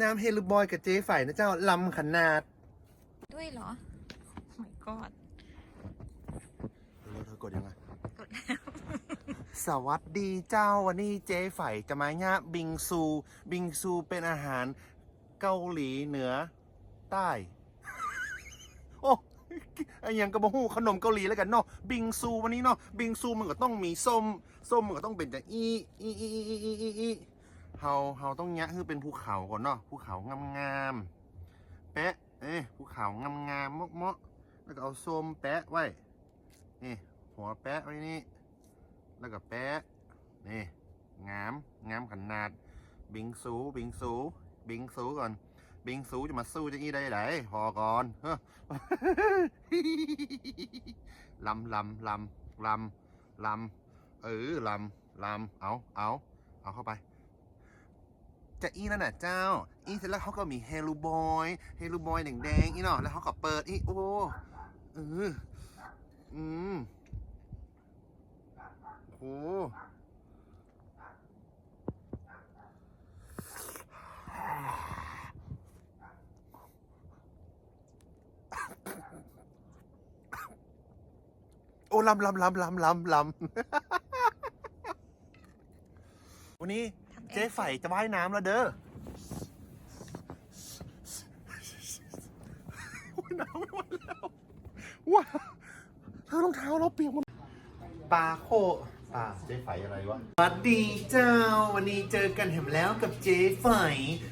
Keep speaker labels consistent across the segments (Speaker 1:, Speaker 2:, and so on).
Speaker 1: น้ำเฮลูบอยกับเจ๊ไฝ่นะเจ้าลำขนาด
Speaker 2: ด้วยเหรอ โอ้ my god
Speaker 1: เธอกดยังไง
Speaker 2: กดแล้ว
Speaker 1: สวัสดีเจ้าวันนี้เจ๊ไฝ่จะมาย่าบิงซู บิงซูเป็นอาหารเกาหลีเหนือ ใต้ โอ้ไอ้ยังกระบหูขนมเกาหลีแล้วกันเนาะบิงซูวันนี้เนาะบิงซูมันก็ต้องมีส้ม ส้มมันก็ต้องเป็นแต่อีอีอีอี เฮาเฮาต้องเนี้ยคือเป็นภูเขาก่อนเนาะภูเขางามๆแปะเอ้ยภูเขางามๆเมาะๆแล้วก็เอาส้มแปะไว้นี่หัวแปะไว้นี่แล้วก็แปะนี่งามงามขนาด บิงซูบิงซูบิงซูก่อน บิงซูจะมาสู้จะอี้ได้ไหนพอก่อนเฮ้อลำลำลำลำลำเออลำลำเอาเอาเอาเข้าไป จะอีนั่นน่ะเจ้า อีเสร็จแล้วเขาก็มีเฮลูบอยเฮลูบอยแดงๆอีเนาะแล้วเขาก็เปิดอีโอ้เอออืมโอ้โอ้ลำลำลำลำลำลำวันนี้
Speaker 2: เอง
Speaker 1: เจ๊ไฝจะว่ายน้ำแล้วเด้อว่ายน้ำไม่ไหวแล้วว้าเธอรองเท้าเราเปียกหมดปลาโคปลาเจ๊ไฝอะไรวะสวัสดีเจ้า วันนี้เจอกันเห็นแล้วกับเจ๊ไฝ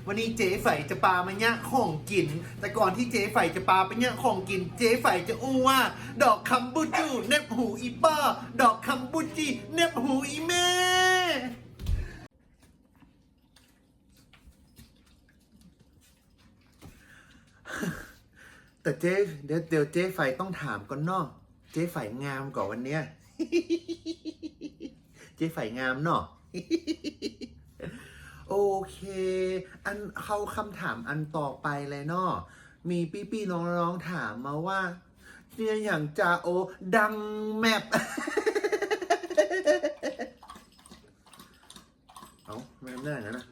Speaker 1: วันนี้เจ๊ไฝจะปลามาเนี่ยของกิน แต่ก่อนที่เจ๊ไฝจะปลาไปเนี่ยของกิน เจ๊ไฝจะอู้ว่า ดอกคัมบูจูเน็บหูอีป้าดอกคัมบูจีเน็บหูอีแม่ แต่เจ๊เดี๋ยวเดี๋ยวเจ๊ไฝต้องถามก่อนเนาะเจ๊ไฝงามกว่าวันเนี้ยเจ๊ไฝงามเนาะโอเค อันเข้าคำถามอันต่อไปเลยเนาะมีพี่พี่ๆน้องๆถามมาว่าเนี่ยอย่างจาโอดังแมปเอ้าทำไม่ทำได้อย่างนั้นนะ